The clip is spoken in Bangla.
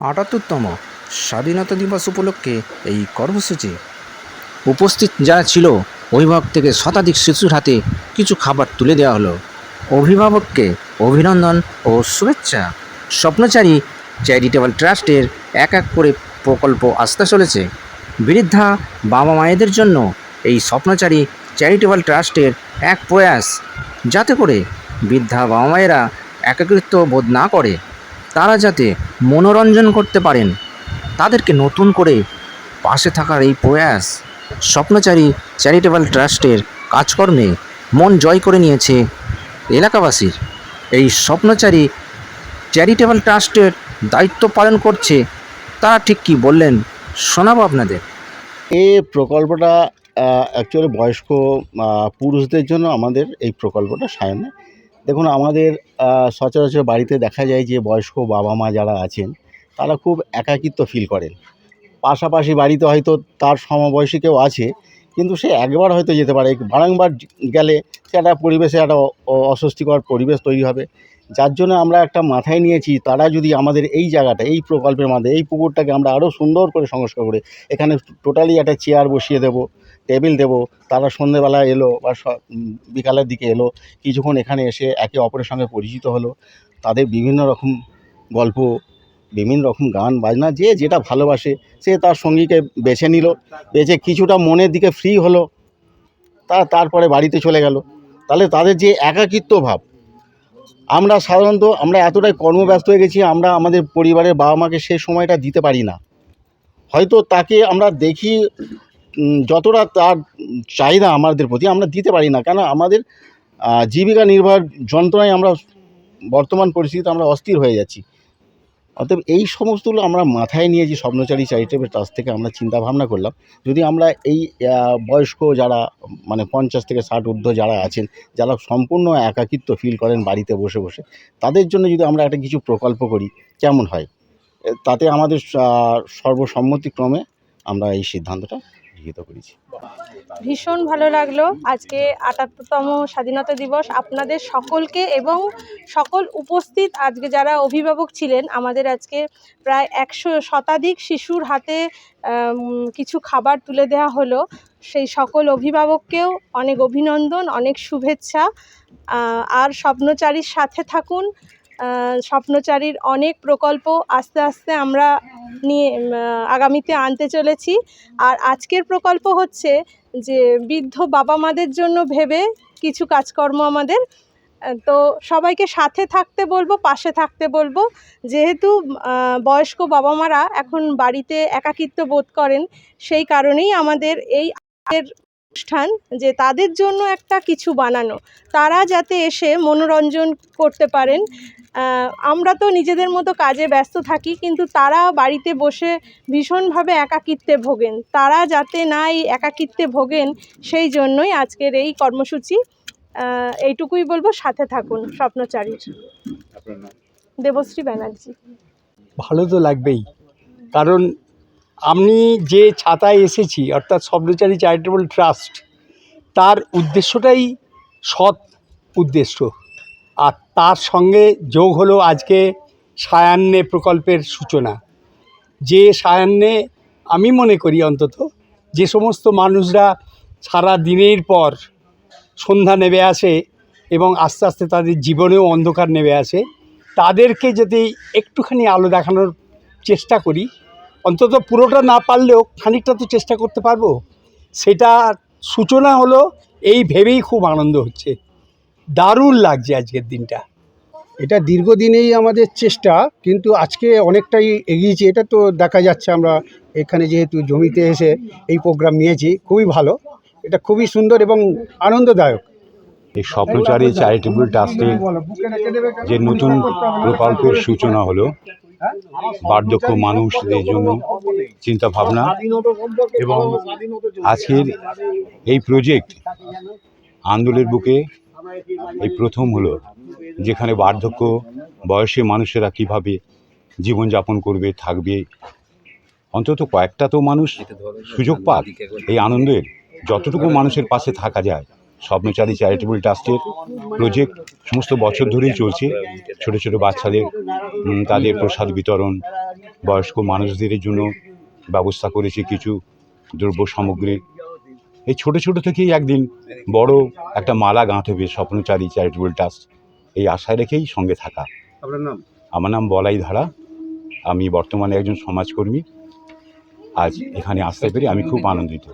আটাত্তরতম স্বাধীনতা দিবস উপলক্ষে এই কর্মসূচি। উপস্থিত যারা ছিল, অভিভাবক থেকে শতাধিক শিশুর হাতে কিছু খাবার তুলে দেওয়া হলো। অভিভাবককে অভিনন্দন ও শুভেচ্ছা। স্বপ্নচারী চ্যারিটেবল ট্রাস্টের এক এক করে প্রকল্প আসতে চলেছে। বৃদ্ধা বাবা মায়েদের জন্য এই স্বপ্নচারী চ্যারিটেবল ট্রাস্টের এক প্রয়াস। যাতে করে বৃদ্ধা বাবা মায়েরা একাকৃত্ব বোধ না করে। তারা যাতে মনোরঞ্জন করতে পারেন, তাদেরকে নতুন করে পাশে থাকার এই প্রয়াস স্বপ্নচারী চ্যারিটেবল ট্রাস্টের কাজকর্মে মন জয় করে নিয়েছে এলাকাবাসীর। এই স্বপ্নচারী চ্যারিটেবল ট্রাস্টের দায়িত্ব পালন করছে, তারা ঠিক কী বললেন শোনাবো আপনাদের। এই প্রকল্পটা অ্যাকচুয়ালি বয়স্ক পুরুষদের জন্য আমাদের এই প্রকল্পটা সায়নে দেখুন, আমাদের সচরাচর বাড়িতে দেখা যায় যে বয়স্ক বাবা মা যারা আছেন, তারা খুব একাকিত্ব ফিল করেন। পাশাপাশি বাড়িতে হয়তো তার সমবয়সী কেউ আছে, কিন্তু সে একবার হয়তো যেতে পারে। বারংবার গেলে সে একটা পরিবেশে একটা অস্বস্তিকর পরিবেশ তৈরি হবে। যার জন্য আমরা একটা মাথায় নিয়েছি, তারা যদি আমাদের এই জায়গাটা, এই প্রকল্পের মাধ্যমে, এই পুকুরটাকে আমরা আরও সুন্দর করে সংস্কার করে, এখানে টোটালি একটা চেয়ার বসিয়ে দেবো। টেবিল দেবো, তারা সন্ধেবেলা এলো বা বিকালের দিকে এলো, কিছুক্ষণ এখানে এসে একে অপরের সঙ্গে পরিচিত হলো। তাদের বিভিন্ন রকম গল্প, বিভিন্ন রকম গান, বাজনা, যে যেটা ভালোবাসে, সে তার সঙ্গীকে বেছে নিল। বেছে কিছুটা মনের দিকে ফ্রি হলো। তা তারপরে বাড়িতে চলে গেল। তাহলে তাদের যে একাকিত্ব ভাব, আমরা সাধারণত আমরা এতটাই কর্মব্যস্ত হয়ে গেছি, আমরা আমাদের পরিবারের বাবা মাকে সেই সময়টা দিতে পারি না। হয়তো তাকে আমরা দেখি যতটা তার চাহিদা আমাদের প্রতি, আমরা দিতে পারি না। কেন আমাদের জীবিকা নির্ভর যন্ত্রণায় আমরা বর্তমান পরিস্থিতিতে আমরা অস্থির হয়ে যাচ্ছি। অতএব এই সমস্তগুলো আমরা মাথায় নিয়ে যে স্বপ্নচারী চ্যারিটেবল ট্রাস্ট থেকে আমরা চিন্তা ভাবনা করলাম, যদি আমরা এই বয়স্ক যারা মানে পঞ্চাশ থেকে ষাট ঊর্ধ্ব যারা আছেন, যারা সম্পূর্ণ একাকিত্ব ফিল করেন বাড়িতে বসে বসে, তাদের জন্য যদি আমরা একটা কিছু প্রকল্প করি, কেমন হয়? তাতে আমাদের সর্বসম্মতিক্রমে আমরা এই সিদ্ধান্তটা গৃহীত করেছি। ভীষণ ভালো লাগল আজকে আটাত্তরতম স্বাধীনতা দিবস আপনাদের সকলকে এবং সকল উপস্থিত আজকে যারা অভিভাবক ছিলেন, আমাদের আজকে প্রায় একশো শতাধিক শিশুর হাতে কিছু খাবার তুলে দেওয়া হলো। সেই সকল অভিভাবককেও অনেক অভিনন্দন, অনেক শুভেচ্ছা। আর স্বপ্নচারীর সাথে থাকুন। স্বপ্নচারীর অনেক প্রকল্প আস্তে আস্তে আমরা নিয়ে আগামীতে আনতে চলেছি। আর আজকের প্রকল্প হচ্ছে যে, বৃদ্ধ বাবা মাদের জন্য ভেবে কিছু কাজকর্ম আমাদের। তো সবাইকে সাথে থাকতে বলব, পাশে থাকতে বলব। যেহেতু বয়স্ক বাবা মারা এখন বাড়িতে একাকিত্ব বোধ করেন, সেই কারণেই আমাদের এই অনুষ্ঠান যে তাদের জন্য একটা কিছু বানানো। তারা যাতে এসে মনোরঞ্জন করতে পারেন। আমরা তো নিজেদের মতো কাজে ব্যস্ত থাকি কিন্তু তারা বাড়িতে বসে ভীষণভাবে একাকিত্বে ভোগেন। তারা যাতে না এই একাকিত্বে ভোগেন সেই জন্যই আজকের এই কর্মসূচি। এইটুকুই বলব সাথে থাকুন স্বপ্নচারীর। দেবশ্রী ব্যানার্জি। ভালো তো লাগবেই কারণ আমি যে ছাতায় এসেছি, অর্থাৎ স্বপ্নচারী চ্যারিটেবল ট্রাস্ট তার উদ্দেশ্যটাই সৎ উদ্দেশ্য। আর তার সঙ্গে যোগ হলো আজকে সায়ান্নে প্রকল্পের সূচনা। যে সায়ান্নে আমি মনে করি অন্তত, যে সমস্ত মানুষরা সারা দিনের পর সন্ধ্যা নেমে আসে এবং আস্তে আস্তে তাদের জীবনেও অন্ধকার নেমে আসে, তাদেরকে যদি একটুখানি আলো দেখানোর চেষ্টা করি অন্তত পুরোটা না পারলেও খানিকটা তো চেষ্টা করতে পারব। সেটা সূচনা হলো এই ভেবেই খুব আনন্দ হচ্ছে। দারুণ লাগছে আজকের দিনটা। এটা দীর্ঘদিনেই আমাদের চেষ্টা কিন্তু আজকে অনেকটাই এগিয়েছি। এটা তো দেখা যাচ্ছে আমরা এখানে যেহেতু জমিতে এসে এই প্রোগ্রাম নিয়েছি খুবই ভালো। এটা খুবই সুন্দর এবং আনন্দদায়ক। এই স্বপ্নচারী চ্যারিটেবল ট্রাস্টের যে নতুন প্রকল্পের সূচনা হলো বার্ধক্য মানুষদের জন্য চিন্তা ভাবনা এবং আজকের এই প্রজেক্ট আন্দোলের বুকে এই প্রথম হলো যেখানে বার্ধক্য বয়সে মানুষেরা কীভাবে জীবনযাপন করবে, থাকবে, অন্তত কয়েকটা তো মানুষ সুযোগ পাক এই আনন্দের যতটুকু মানুষের পাশে থাকা যায়। স্বপ্নচারী চ্যারিটেবল ট্রাস্টের প্রজেক্ট সমস্ত বছর ধরেই চলছে। ছোট ছোট বাচ্চাদের তাদের প্রসাদ বিতরণ বয়স্ক মানুষদের জন্য ব্যবস্থা করেছে কিছু দ্রব্য সামগ্রী। এই ছোট ছোট থেকেই একদিন বড় একটা মালা গাঁথবে স্বপ্নচারী চ্যারিটেবল ট্রাস্ট এই আশায় রেখেই সঙ্গে থাকা। আপনার নাম? আমার নাম বলাই ধারা। আমি বর্তমানে একজন সমাজকর্মী। আজ এখানে আসতে পেরে আমি খুব আনন্দিত।